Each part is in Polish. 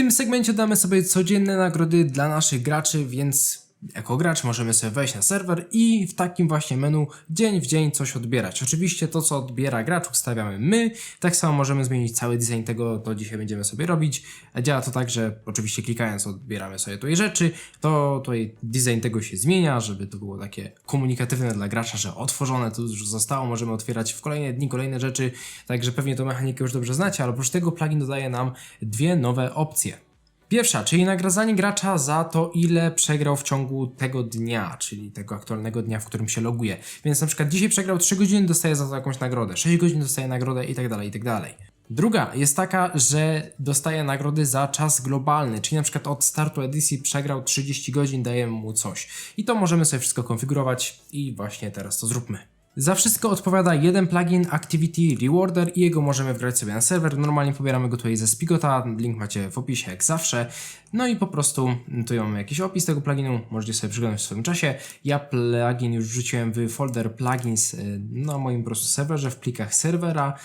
tym segmencie damy sobie codzienne nagrody dla naszych graczy, więc jako gracz możemy sobie wejść na serwer i w takim właśnie menu dzień w dzień coś odbierać. Oczywiście to, co odbiera gracz, ustawiamy my. Tak samo możemy zmienić cały design tego, to dzisiaj będziemy sobie robić. Działa to tak, że oczywiście klikając odbieramy sobie tutaj rzeczy, to tutaj design tego się zmienia, żeby to było takie komunikatywne dla gracza, że otworzone to już zostało, możemy otwierać w kolejne dni kolejne rzeczy, także pewnie tą mechanikę już dobrze znacie, ale oprócz tego plugin dodaje nam dwie nowe opcje. Pierwsza, czyli nagradzanie gracza za to, ile przegrał w ciągu tego dnia, czyli tego aktualnego dnia, w którym się loguje. Więc na przykład dzisiaj przegrał 3 godziny, dostaje za to jakąś nagrodę, 6 godzin dostaje nagrodę i tak dalej, i tak dalej. Druga jest taka, że dostaje nagrody za czas globalny, czyli na przykład od startu edycji przegrał 30 godzin, dajemy mu coś. I to możemy sobie wszystko konfigurować i właśnie teraz to zróbmy. Za wszystko odpowiada jeden plugin Activity Rewarder i jego możemy wgrać sobie na serwer. Normalnie pobieramy go tutaj ze Spigota, link macie w opisie jak zawsze. No i po prostu tu mamy jakiś opis tego pluginu, możecie sobie przeglądać w swoim czasie. Ja plugin już wrzuciłem w folder plugins y, na moim po prostu serwerze, w plikach serwera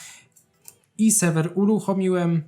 i serwer uruchomiłem.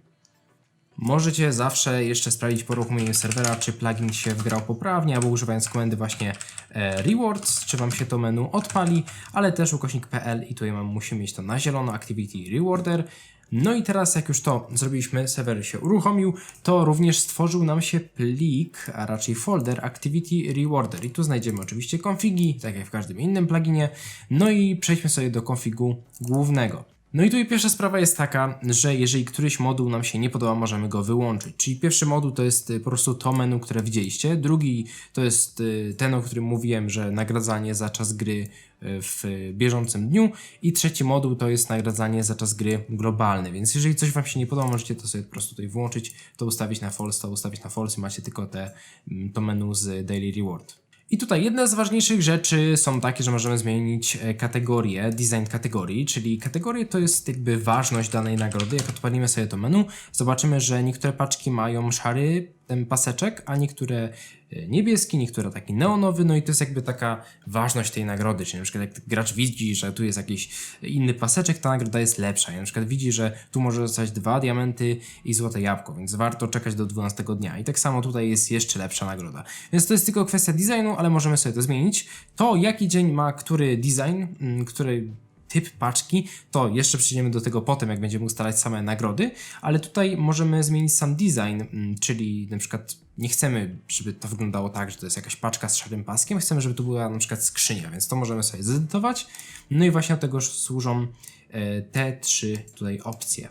Możecie zawsze jeszcze sprawdzić po uruchomieniu serwera, czy plugin się wgrał poprawnie, albo używając komendy właśnie e, rewards, czy Wam się to menu odpali, ale też ukośnik.pl i tutaj mam, musimy mieć to na zielono, activity rewarder. No i teraz jak już to zrobiliśmy, serwer się uruchomił, to również stworzył nam się plik, a raczej folder Activity Rewarder. I tu znajdziemy oczywiście konfigi, tak jak w każdym innym pluginie. No i przejdźmy sobie do konfigu głównego. No i tu pierwsza sprawa jest taka, że jeżeli któryś moduł nam się nie podoba, możemy go wyłączyć. Czyli pierwszy moduł to jest y, po prostu to menu, które widzieliście. Drugi to jest y, ten, o którym mówiłem, że nagradzanie za czas gry y, w bieżącym dniu. I trzeci moduł to jest nagradzanie za czas gry globalny. Więc jeżeli coś Wam się nie podoba, możecie to sobie po prostu tutaj wyłączyć, to ustawić na false, to ustawić na false i macie tylko te, mm, to menu z Daily Reward. I tutaj jedna z ważniejszych rzeczy są takie, że możemy zmienić e, kategorię, design kategorii, czyli kategorie to jest jakby ważność danej nagrody. Jak odpalimy sobie to menu, zobaczymy, że niektóre paczki mają szary ten paseczek, a niektóre e, niebieski, niektóre taki neonowy, no i to jest jakby taka ważność tej nagrody, czyli na przykład jak gracz widzi, że tu jest jakiś inny paseczek, ta nagroda jest lepsza, i na przykład widzi, że tu może zostać dwa diamenty i złote jabłko, więc warto czekać do 12 dnia i tak samo tutaj jest jeszcze lepsza nagroda. Więc to jest tylko kwestia designu, ale możemy sobie to zmienić. To jaki dzień ma który design, mm, który typ paczki, to jeszcze przejdziemy do tego potem, jak będziemy ustalać same nagrody, ale tutaj możemy zmienić sam design, mm, czyli na przykład nie chcemy, żeby to wyglądało tak, że to jest jakaś paczka z szarym paskiem, chcemy, żeby to była na przykład skrzynia, więc to możemy sobie zedytować. No i właśnie do tego służą e, te trzy tutaj opcje.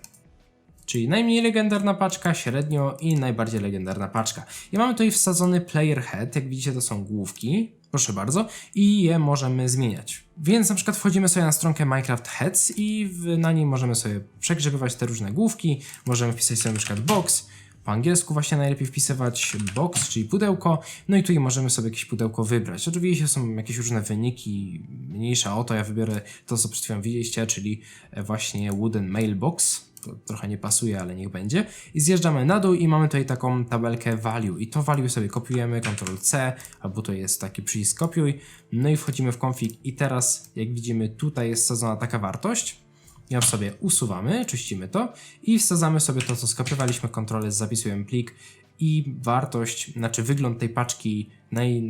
Czyli najmniej legendarna paczka, średnio i najbardziej legendarna paczka. I mamy tutaj wsadzony player head, jak widzicie to są główki, proszę bardzo, i je możemy zmieniać. Więc na przykład wchodzimy sobie na stronkę Minecraft Heads i w, na niej możemy sobie przegrzebywać te różne główki, możemy wpisać sobie na przykład box, po angielsku właśnie najlepiej wpisywać box, czyli pudełko, no i tutaj możemy sobie jakieś pudełko wybrać. Oczywiście są jakieś różne wyniki, mniejsza o to, ja wybiorę to, co przed chwilą widzieliście, czyli właśnie wooden mailbox, to trochę nie pasuje, ale niech będzie. I zjeżdżamy na dół i mamy tutaj taką tabelkę value. I to value sobie kopiujemy, Ctrl C, albo to jest taki przycisk kopiuj. No i wchodzimy w config i teraz, jak widzimy, tutaj jest wsadzona taka wartość. Ją sobie usuwamy, czyścimy to i wsadzamy sobie to, co skopiowaliśmy, Ctrl zapisujemy plik i wartość, znaczy wygląd tej paczki naj,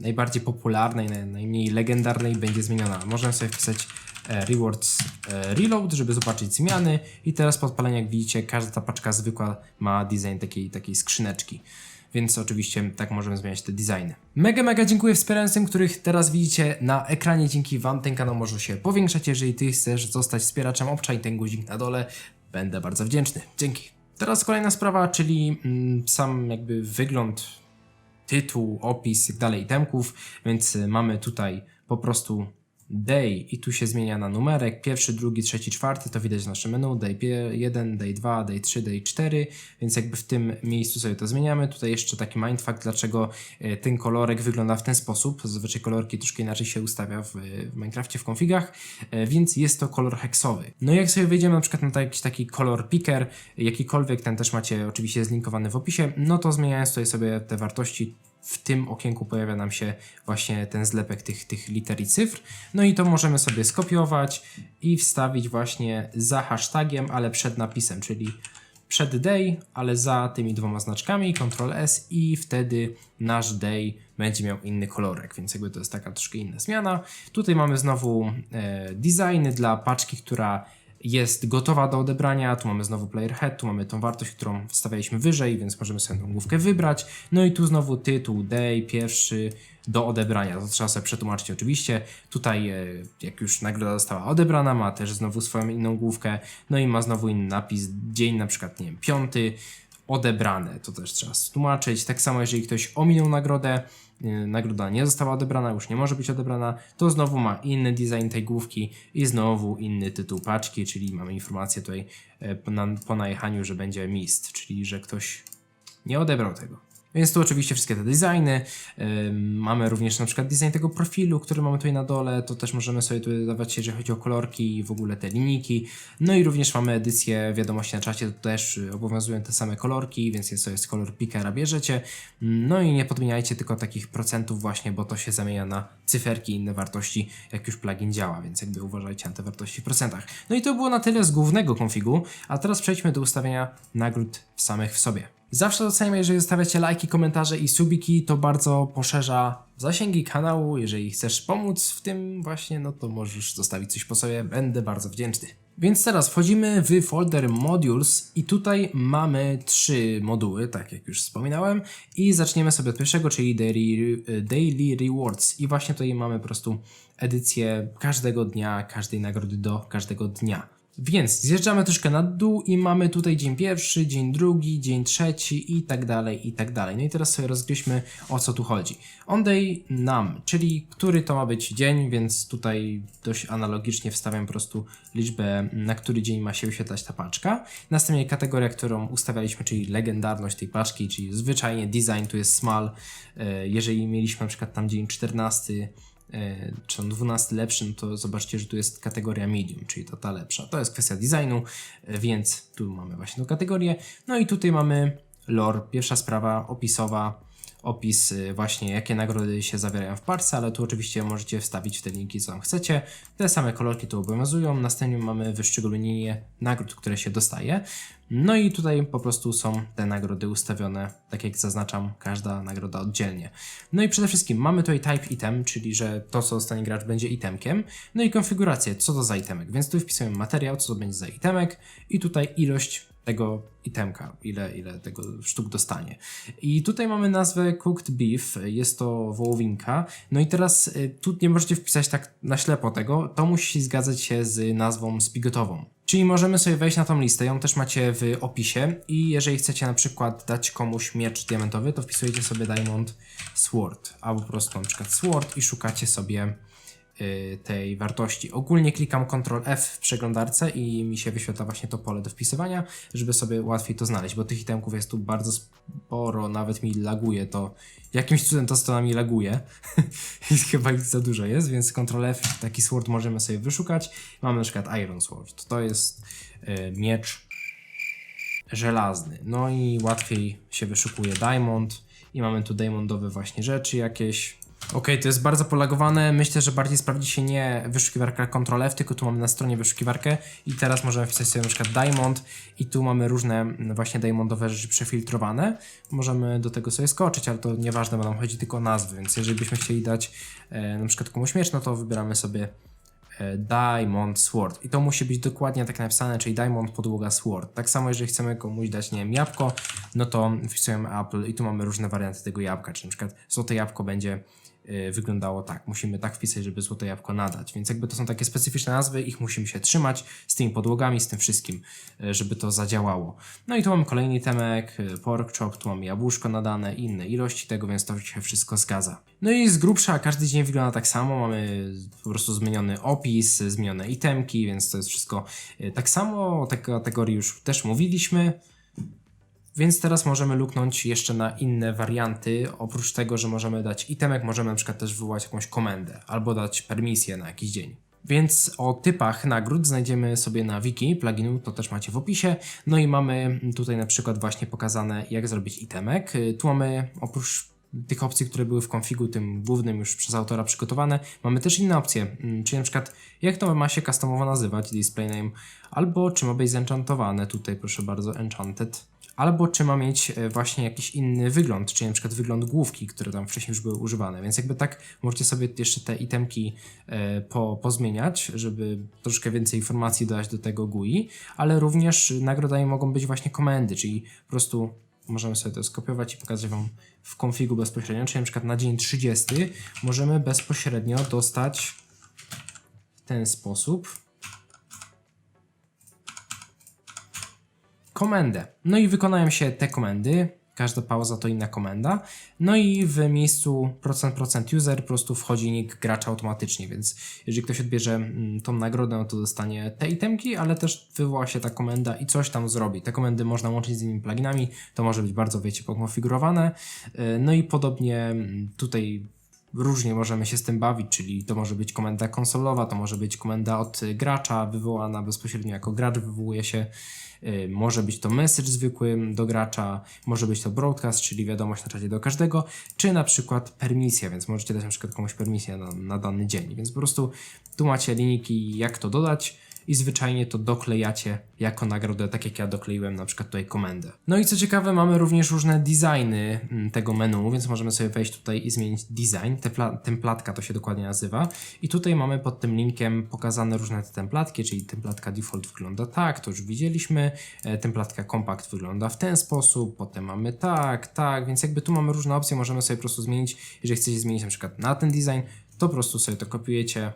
najbardziej popularnej, naj, najmniej legendarnej będzie zmieniona. Możemy sobie wpisać e, rewards e, reload, żeby zobaczyć zmiany i teraz po odpaleniu, jak widzicie, każda ta paczka zwykła ma design takiej, takiej skrzyneczki. Więc oczywiście tak możemy zmieniać te designy. Mega, mega dziękuję wspierającym, których teraz widzicie na ekranie. Dzięki Wam ten kanał może się powiększać. Jeżeli Ty chcesz zostać wspieraczem, obczaj ten guzik na dole. Będę bardzo wdzięczny. Dzięki. Teraz kolejna sprawa, czyli mm, sam jakby wygląd, tytuł, opis i tak dalej itemków, więc y, mamy tutaj po prostu day i tu się zmienia na numerek, pierwszy, drugi, trzeci, czwarty, to widać w naszym menu, day 1, day 2, day 3, day 4, więc jakby w tym miejscu sobie to zmieniamy. Tutaj jeszcze taki mindfuck, dlaczego e, ten kolorek wygląda w ten sposób, zazwyczaj kolorki troszkę inaczej się ustawia w, w Minecrafcie, w konfigach, e, więc jest to kolor heksowy. No i jak sobie wejdziemy na przykład na jakiś taki kolor picker, jakikolwiek, ten też macie oczywiście zlinkowany w opisie, no to zmieniając tutaj sobie te wartości, w tym okienku pojawia nam się właśnie ten zlepek tych, tych liter i cyfr. No i to możemy sobie skopiować i wstawić właśnie za hashtagiem, ale przed napisem, czyli przed day, ale za tymi dwoma znaczkami, Ctrl S i wtedy nasz day będzie miał inny kolorek, więc jakby to jest taka troszkę inna zmiana. Tutaj mamy znowu e, designy dla paczki, która jest gotowa do odebrania. Tu mamy znowu player head, tu mamy tą wartość, którą wstawialiśmy wyżej, więc możemy sobie tą główkę wybrać. No i tu znowu tytuł day, pierwszy do odebrania. To trzeba sobie przetłumaczyć oczywiście. Tutaj, e, jak już nagroda została odebrana, ma też znowu swoją inną główkę. No i ma znowu inny napis, dzień na przykład, nie wiem, piąty, odebrane. To też trzeba tłumaczyć. Tak samo, jeżeli ktoś ominął nagrodę, nagroda nie została odebrana, już nie może być odebrana, to znowu ma inny design tej główki i znowu inny tytuł paczki, czyli mamy informację tutaj e, po najechaniu, że będzie mist, czyli że ktoś nie odebrał tego. Więc tu oczywiście wszystkie te designy. Mamy również na przykład design tego profilu, który mamy tutaj na dole. To też możemy sobie tu dawać, jeżeli chodzi o kolorki i w ogóle te linijki. No i również mamy edycję wiadomości na czacie, to też y, obowiązują te same kolorki, więc jest to jest kolor pickera bierzecie. No i nie podmieniajcie tylko takich procentów właśnie, bo to się zamienia na cyferki i inne wartości, jak już plugin działa, więc jakby uważajcie na te wartości w procentach. No i to było na tyle z głównego konfigu, a teraz przejdźmy do ustawienia nagród samych w sobie. Zawsze doceniam, jeżeli zostawiacie lajki, komentarze i subiki, to bardzo poszerza zasięgi kanału. Jeżeli chcesz pomóc w tym właśnie, no to możesz zostawić coś po sobie, będę bardzo wdzięczny. Więc teraz wchodzimy w folder modules i tutaj mamy trzy moduły, tak jak już wspominałem i zaczniemy sobie od pierwszego, czyli daily, daily rewards i właśnie tutaj mamy po prostu edycję każdego dnia, każdej nagrody do każdego dnia. Więc zjeżdżamy troszkę na dół i mamy tutaj dzień pierwszy, dzień drugi, dzień trzeci i tak dalej, i tak dalej. No i teraz sobie rozgryźmy o co tu chodzi. On day nam, czyli który to ma być dzień, więc tutaj dość analogicznie wstawiam po prostu liczbę, na który dzień ma się wyświetlać ta paczka. Następnie kategoria, którą ustawialiśmy, czyli legendarność tej paczki, czyli zwyczajnie design tu jest small. E, Jeżeli mieliśmy na przykład tam dzień 14, e, czy tam 12 lepszy, no to zobaczcie, że tu jest kategoria medium, czyli to ta lepsza. To jest kwestia designu, e, więc tu mamy właśnie tą kategorię. No i tutaj mamy lore, pierwsza sprawa opisowa, opis y, właśnie jakie nagrody się zawierają w parce, ale tu oczywiście możecie wstawić w te linki co tam chcecie. Te same kolorki tu obowiązują. Następnie mamy wyszczególnienie nagród, które się dostaje. No i tutaj po prostu są te nagrody ustawione, tak jak zaznaczam, każda nagroda oddzielnie. No i przede wszystkim mamy tutaj type item, czyli że to co dostanie gracz będzie itemkiem. No i konfigurację, co to za itemek. Więc tu wpisujemy materiał, co to będzie za itemek i tutaj ilość tego itemka, ile, ile tego sztuk dostanie. I tutaj mamy nazwę Cooked Beef, jest to wołowinka. No i teraz y, tu nie możecie wpisać tak na ślepo tego, to musi zgadzać się z nazwą spigotową. Czyli możemy sobie wejść na tą listę, ją też macie w opisie i jeżeli chcecie na przykład dać komuś miecz diamentowy, to wpisujecie sobie Diamond Sword, albo po prostu na przykład Sword i szukacie sobie tej wartości. Ogólnie klikam Ctrl F w przeglądarce i mi się wyświetla właśnie to pole do wpisywania, żeby sobie łatwiej to znaleźć, bo tych itemków jest tu bardzo sporo, nawet mi laguje to. Jakimś cudem to strona mi laguje i chyba ich za dużo jest, więc Ctrl F taki sword możemy sobie wyszukać. Mamy na przykład Iron Sword. To jest y, miecz żelazny. No i łatwiej się wyszukuje diamond i mamy tu diamondowe właśnie rzeczy jakieś. Okej, to jest bardzo polagowane. Myślę, że bardziej sprawdzi się nie wyszukiwarka Ctrl F, tylko tu mamy na stronie wyszukiwarkę i teraz możemy wpisać sobie na przykład diamond i tu mamy różne mm, właśnie diamondowe rzeczy przefiltrowane. Możemy do tego sobie skoczyć, ale to nieważne, bo nam chodzi tylko o nazwy, więc jeżeli byśmy chcieli dać e, na przykład komuś miecz, no to wybieramy sobie e, Diamond Sword. I to musi być dokładnie tak napisane, czyli Diamond podłoga Sword. Tak samo jeżeli chcemy komuś dać, nie wiem, jabłko, no to wpisujemy Apple i tu mamy różne warianty tego jabłka, czy na przykład złote jabłko będzie wyglądało tak. Musimy tak wpisać, żeby złote jabłko nadać. Więc jakby to są takie specyficzne nazwy, ich musimy się trzymać z tymi podłogami, z tym wszystkim, y, żeby to zadziałało. No i tu mamy kolejny temek, y, pork chop, tu mamy jabłuszko nadane, inne ilości tego, więc to się wszystko zgadza. No i z grubsza każdy dzień wygląda tak samo, mamy po prostu zmieniony opis, zmienione itemki, więc to jest wszystko y, tak samo. O tej kategorii już też mówiliśmy. Więc teraz możemy luknąć jeszcze na inne warianty. Oprócz tego, że możemy dać itemek, możemy na przykład też wywołać jakąś komendę albo dać permisję na jakiś dzień. Więc o typach nagród znajdziemy sobie na wiki pluginu, to też macie w opisie. No i mamy tutaj na przykład właśnie pokazane jak zrobić itemek. Tu mamy oprócz tych opcji, które były w konfigu tym głównym już przez autora przygotowane, mamy też inne opcje, mm, czyli na przykład jak to ma się customowo nazywać, display name, albo czy ma być zenchantowane, tutaj proszę bardzo, enchanted, albo czy ma mieć e, właśnie jakiś inny wygląd, czyli na przykład wygląd główki, które tam wcześniej już były używane, więc jakby tak możecie sobie jeszcze te itemki e, po, pozmieniać, żeby troszkę więcej informacji dodać do tego GUI, ale również nagrodami mogą być właśnie komendy, czyli po prostu możemy sobie to skopiować i pokazać Wam w konfigu bezpośrednio, czyli na przykład na dzień 30 możemy bezpośrednio dostać w ten sposób komendę. No i wykonają się te komendy. Każda pauza to inna komenda. No i w miejscu procent procent user po prostu wchodzi nick gracza automatycznie, więc jeżeli ktoś odbierze mm, tą nagrodę, no to dostanie te itemki, ale też wywoła się ta komenda i coś tam zrobi. Te komendy można łączyć z innymi pluginami, to może być bardzo, wiecie, pokonfigurowane. Yy, No i podobnie mm, tutaj różnie możemy się z tym bawić, czyli to może być komenda konsolowa, to może być komenda od y, gracza wywołana bezpośrednio jako gracz wywołuje się, y, może być to message zwykły do gracza, może być to broadcast, czyli wiadomość na czacie do każdego, czy na przykład permisja, więc możecie dać na przykład komuś permisję na, na dany dzień, więc po prostu tu macie linijki jak to dodać i zwyczajnie to doklejacie jako nagrodę, tak jak ja dokleiłem na przykład tutaj komendę. No i co ciekawe, mamy również różne designy mm, tego menu, więc możemy sobie wejść tutaj i zmienić design. Templa- templatka to się dokładnie nazywa. I tutaj mamy pod tym linkiem pokazane różne te templatki, czyli templatka default wygląda tak, to już widzieliśmy. E, Templatka compact wygląda w ten sposób, potem mamy tak, tak, więc jakby tu mamy różne opcje, możemy sobie po prostu zmienić. Jeżeli chcecie zmienić na przykład na ten design, to po prostu sobie to kopiujecie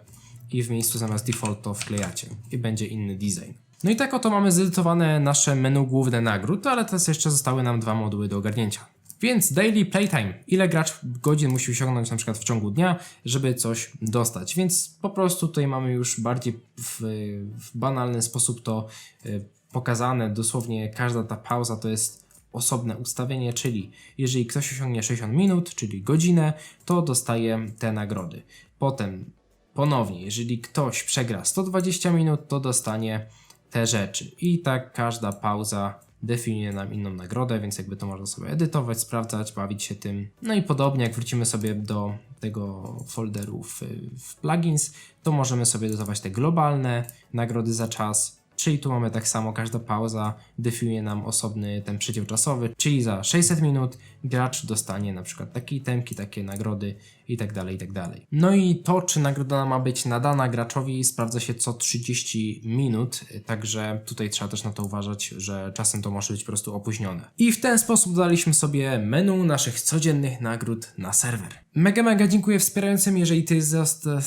i w miejscu zamiast default to wklejacie i będzie inny design. No i tak oto mamy zedytowane nasze menu główne nagród, ale teraz jeszcze zostały nam dwa moduły do ogarnięcia. Więc daily playtime. Ile gracz godzin musi osiągnąć na przykład w ciągu dnia, żeby coś dostać. Więc po prostu tutaj mamy już bardziej w, w banalny sposób to y, pokazane. Dosłownie każda ta pauza to jest osobne ustawienie, czyli jeżeli ktoś osiągnie 60 minut, czyli godzinę, to dostaje te nagrody. Potem Ponownie, jeżeli ktoś przegra 120 minut, to dostanie te rzeczy. I tak każda pauza definiuje nam inną nagrodę, więc jakby to można sobie edytować, sprawdzać, bawić się tym. No i podobnie jak wrócimy sobie do tego folderu w, w plugins, to możemy sobie dodawać te globalne nagrody za czas. Czyli tu mamy tak samo, każda pauza definiuje nam osobny ten przedział czasowy, czyli za 600 minut gracz dostanie na przykład takie itemki, takie nagrody i tak dalej, i tak. No i to, czy nagroda ma być nadana graczowi sprawdza się co 30 minut, także tutaj trzeba też na to uważać, że czasem to może być po prostu opóźnione. I w ten sposób dodaliśmy sobie menu naszych codziennych nagród na serwer. Mega, mega dziękuję wspierającym, jeżeli ty zosta-